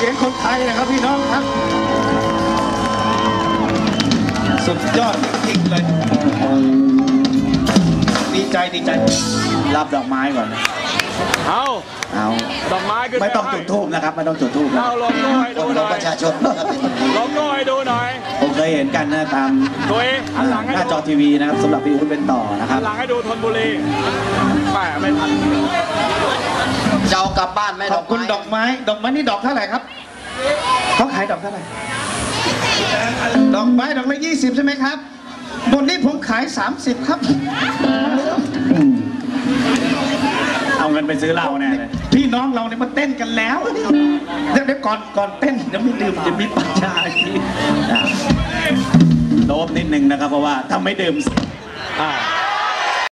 สียงคนไทยนะครับพี่น้องครับ สุดยอดจริงๆเลย ดีใจดีใจ รับดอกไม้ก่อน เอาเอาดอกไม้ขึ้นไม่ต้องจุดทูบนะครับ ไม่ต้องจุดทูบนะเอาโลโก้ให้ดูหน่อยประชาชนนะครับโลโก้ให้ดูหน่อย ผมเคยเห็นกันนะตามตัวเองหันหลังให้หน้าจดูอทีวีนะครับสำหรับพี่อุ้นเป็นต่อนะคหัรับนหลังให้ดูธนบุรีแหมไม่ทันจะเอา กลับบ้านไหมขอบคุณดอกไม้ ดอกไม้นี่ดอกเท่าไหร่ครับเขาขายดอกเท่าไหร่ ดอกไม้ดอกละยี่สิบใช่ไหมครับ บนนี้ผมขาย 30 ครับ เอาเงินไปซื้อเหล้าแน่เลยพี่น้องเราเนี่ยมาเต้นกันแล้ว เดี๋ยวเดี๋ยวก่อนก่อนเต้นเดี๋ยวมีดื่มจะมีปัญญาอีกโดบนิดนึงนะครับเพราะว่าถ้าไม่ดื่มอ่า